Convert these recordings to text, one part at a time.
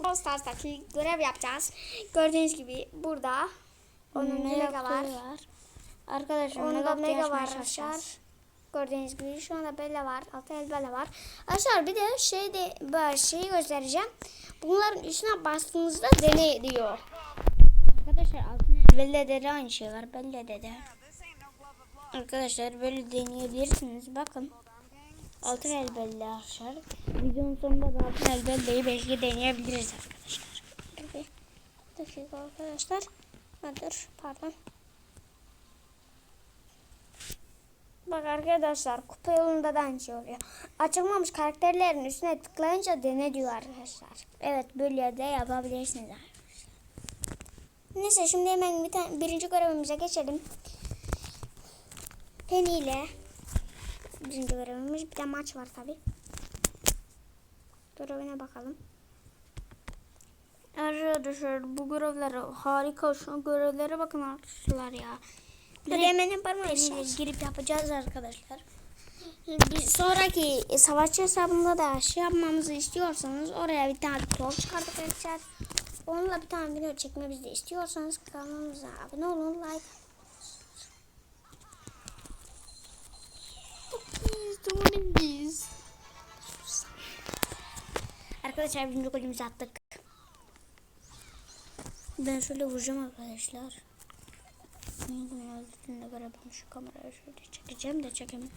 Brawl Stars'taki görev yapacağız. Gördüğünüz gibi burada. Onun mega var. Arkadaşlar Onun da mega, mega var arkadaşlar. Gördüğünüz gibi şu anda Bella var. Altı el Bella var. Arkadaşlar bir de şey de böyle şeyi göstereceğim. Bunların üstüne bastığınızda deney diyor. Arkadaşlar altın Belle'de de aynı şey var. Belle'de de. Arkadaşlar böyle deneyebilirsiniz. Bakın. Altın el belli arkadaşlar. Videonun sonunda da altın el belleyi belki deneyebiliriz arkadaşlar. Bir dakika arkadaşlar. Ha, dur pardon. Bak arkadaşlar kupa yolunda da aynı şey oluyor. Açılmamış karakterlerin üstüne tıklayınca dene diyor arkadaşlar. Evet böyle de yapabilirsiniz. Neyse şimdi hemen bir tane, birinci görevimize geçelim. Penny ile birinci görevimiz bir de maç var tabi. Görevine bakalım. Arkadaşlar bu görevler harika. Şu görevlere bakın arkadaşlar ya. Elimle arkadaşlar. girip yapacağız arkadaşlar. Bir sonraki savaşçı hesabında da şey yapmamızı istiyorsanız oraya bir tane blog çıkardık arkadaşlar. Onunla bir tane video çekmemizi de istiyorsanız kanalımıza abone olun, like Arkadaşlar birinci golümüzü attık. Ben şöyle vuracağım arkadaşlar. Göre ben şu kamerayı şöyle çekeceğim de çekemem.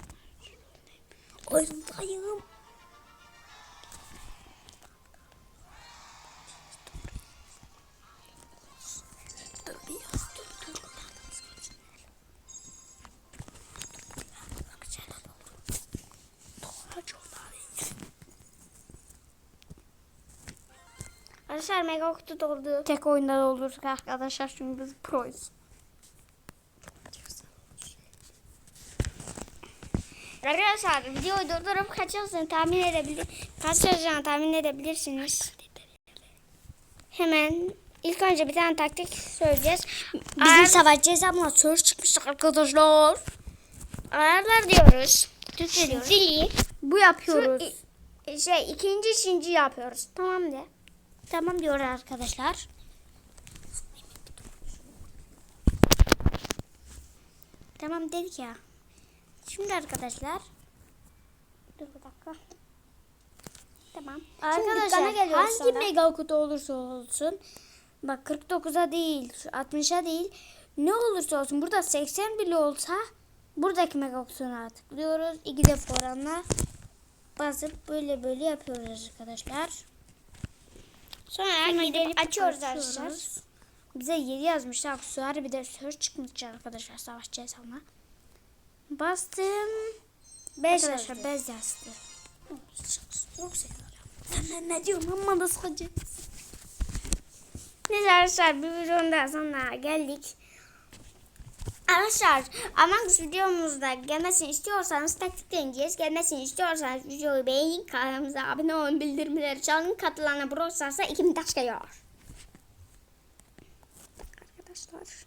Oyundayım. Arkadaşlar mega kutu doldu. Tek oyunda doldurduk arkadaşlar çünkü biz proyuz. Arkadaşlar videoyu durdurup kaç yazdığını tahmin edebilir kaç yazacağını tahmin edebilirsiniz. Hemen ilk önce bir tane taktik söyleyeceğiz. Bizim Ayar- savaşçı hesabına soru çıkmış arkadaşlar. ayarlar diyoruz. Türkçe diyoruz. Zili. Bu Şu yapıyoruz. i- şey ikinci ikinci yapıyoruz. Tamam de. Tamam diyor arkadaşlar. Tamam dedik ya. Şimdi arkadaşlar. Dur bir dakika. Tamam. Arkadaşlar hangi sonra. mega kutu olursa olsun. Bak 49'a değil, şu 60'a değil. Ne olursa olsun burada 80 bile olsa buradaki mega kutuna tıklıyoruz. İki defa oranla basıp böyle böyle yapıyoruz arkadaşlar. Sonra Hemen gidip açıyoruz arkadaşlar. Bize 7 yazmışlar. Aksesuar bir de sör çıkmış arkadaşlar savaşçı hesabına. Bastım. 5 Arkadaşlar yazdı. bez yazdı. Çok seviyorum. Ben ne diyorum amma da sıkıcı. Neyse arkadaşlar bir videonun daha sonuna geldik. Arkadaşlar Among Us videomuzda gelmesini istiyorsanız taktik deneyeceğiz. Gelmesini istiyorsanız videoyu beğenin, kanalımıza abone olun, bildirimleri çalın, katılana Brawl Stars'a 2000 taş geliyor. Arkadaşlar.